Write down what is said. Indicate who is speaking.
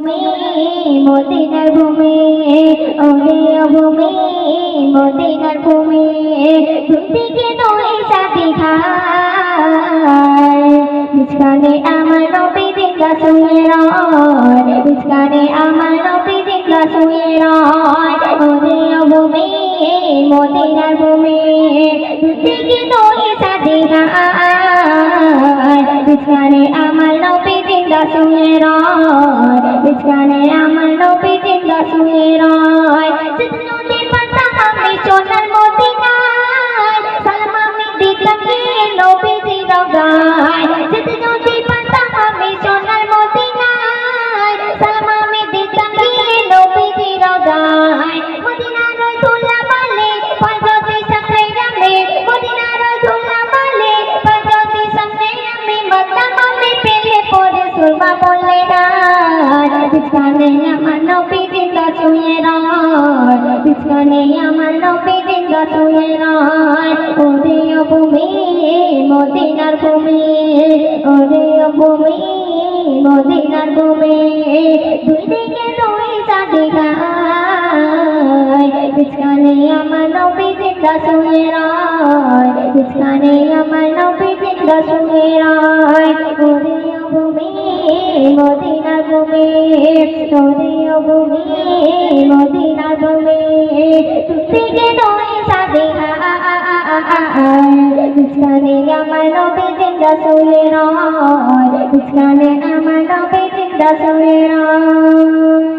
Speaker 1: ভূমি, মদিনার ভূমি ওরে ভূমি, মদিনার ভূমি, দুদিকে নয় সাথী খায় বিছখানে আমার নবী দিকা শুয়ে রয়। আমার নবী দিকা শুয়ে রয়। ভূমি, মদিনার ভূমি, দুদিকে নয় সাথী খায় বিছখানে আমার নবী দিকা শুয়ে রয়। বিছখানে আমার নবী দিকা শুয়ে শুয়ে রয় বিছানে আমার নবী জিন্দা শুয়ে রয় ওরে ভূমি মদিনার ভূমি ওরে ভূমি মদিনার ভূমি দুই দিকে দুই সাথে গায় বিছানে আমার নবী মদিনার ভূমি ও ভূমি মদিনার ভূমি থেকে নয় সাথে বিছানে আমার নবী জিন্দা শুয়ে রয় আমার নবী জিন্দা শুয়ে রয়